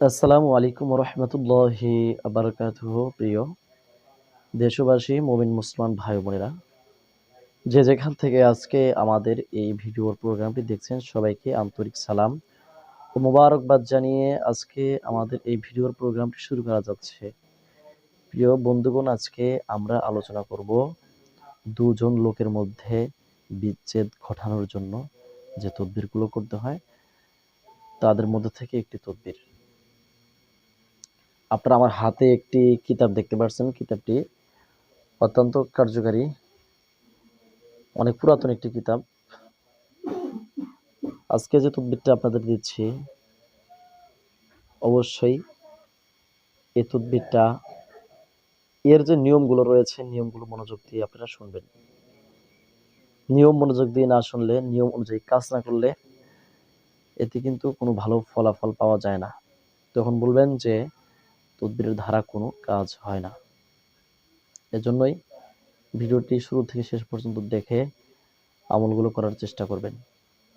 আসসালামু আলাইকুম রহমতুল্লাহি আবরকাতুহ, প্রিয় দেশবাসী, মমিন, মুসলমান ভাই বোনেরা। যে যেখান থেকে আজকে আমাদের এই ভিডিওর প্রোগ্রামটি দেখছেন, সবাইকে আন্তরিক সালাম ও মোবারকবাদ জানিয়ে আজকে আমাদের এই ভিডিওর প্রোগ্রামটি শুরু করা যাচ্ছে। প্রিয় বন্ধুগণ, আজকে আমরা আলোচনা করব দুজন লোকের মধ্যে বিচ্ছেদ ঘটানোর জন্য যে তদবিরগুলো করতে হয়, তাদের মধ্যে থেকে একটি তদবির। আপনারা আমার হাতে একটি কিতাব দেখতে পাচ্ছেন কিতাবটি অত্যন্ত কার্যকারী, অনেক পুরাতন একটি কিতাব। আজকে যে তদবিরটা আপনাদের দিচ্ছি, অবশ্যই এ তদবিরটা, এর যে নিয়মগুলো রয়েছে, নিয়মগুলো মনোযোগ দিয়ে আপনারা শুনবেন। নিয়ম মনোযোগ দিয়ে না শুনলে, নিয়ম অনুযায়ী কাজ না করলে, এতে কিন্তু কোনো ভালো ফলাফল পাওয়া যায় না। তখন বলবেন যে তদবিরের ধারা কোনো কাজ হয় না। এজন্যই ভিডিওটি শুরু থেকে শেষ পর্যন্ত দেখে আমলগুলো করার চেষ্টা করবেন।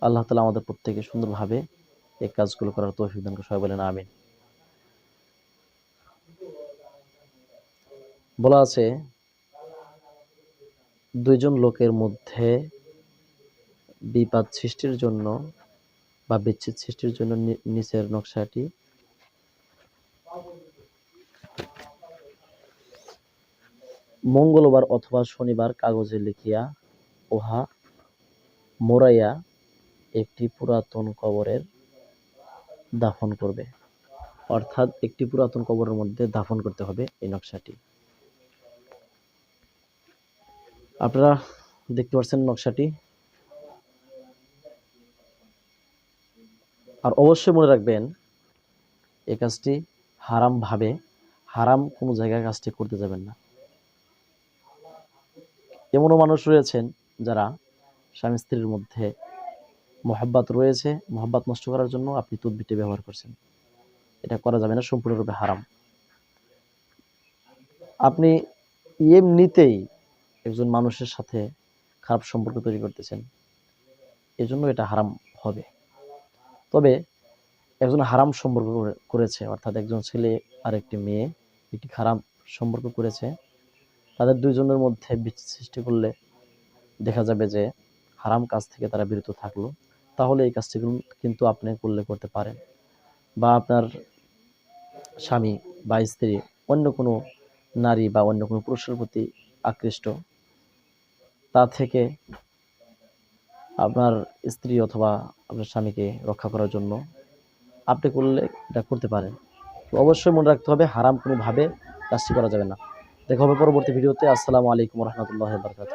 আল্লাহ তালা আমাদের প্রত্যেকে সুন্দরভাবে এই কাজগুলো করার তৌফিক সবাই বলেন আমিন। বলা আছে, দুইজন লোকের মধ্যে বিবাদ সৃষ্টির জন্য বা বিচ্ছেদ সৃষ্টির জন্য নিচের নকশাটি মঙ্গলবার অথবা শনিবার কাগজে লিখিয়া উহা মোড়াইয়া একটি পুরাতন কবরের দাফন করবে। অর্থাৎ একটি পুরাতন কবরের মধ্যে দাফন করতে হবে এই নকশাটি। আপনারা দেখতে পাচ্ছেন নকশাটি। আর অবশ্যই মনে রাখবেন, এই কাজটি হারাম ভাবে হারাম কোনো জায়গায় কাজটি করতে যাবেন না। এমনও মানুষ রয়েছেন যারা স্বামী স্ত্রীর মধ্যে মহাব্বাত রয়েছে, মহাব্বাত নষ্ট করার জন্য আপনি তদবিরটি ব্যবহার করছেন। এটা করা যাবে না, সম্পূর্ণরূপে হারাম। আপনি এমনিতেই একজন মানুষের সাথে খারাপ সম্পর্ক তৈরি করতেছেন, এজন্য এটা হারাম হবে। তবে একজন হারাম সম্পর্ক করেছে, অর্থাৎ একজন ছেলে আর একটি মেয়ে, একটি খারাপ সম্পর্ক করেছে তাদের দুইজনের মধ্যে বিচ্ছেদ সৃষ্টি করলে দেখা যাবে যে হারাম কাজ থেকে তারা বিরত থাকল। তাহলে এই কাজটি কিন্তু- আপনি করলে করতে পারেন। বা আপনার স্বামী বা স্ত্রী অন্য কোনো নারী বা অন্য কোনো পুরুষের প্রতি আকৃষ্ট, তা থেকে আপনার স্ত্রী অথবা আপনার স্বামীকে রক্ষা করার জন্য আপনি করলে এটা করতে পারেন। অবশ্যই মনে রাখতে হবে, হারাম কোনোভাবে কাজটি করা যাবে না। দেখা হবে পরবর্তী ভিডিওতে। আসসালামু আলাইকুম রহমতুল্লাহ বারকাত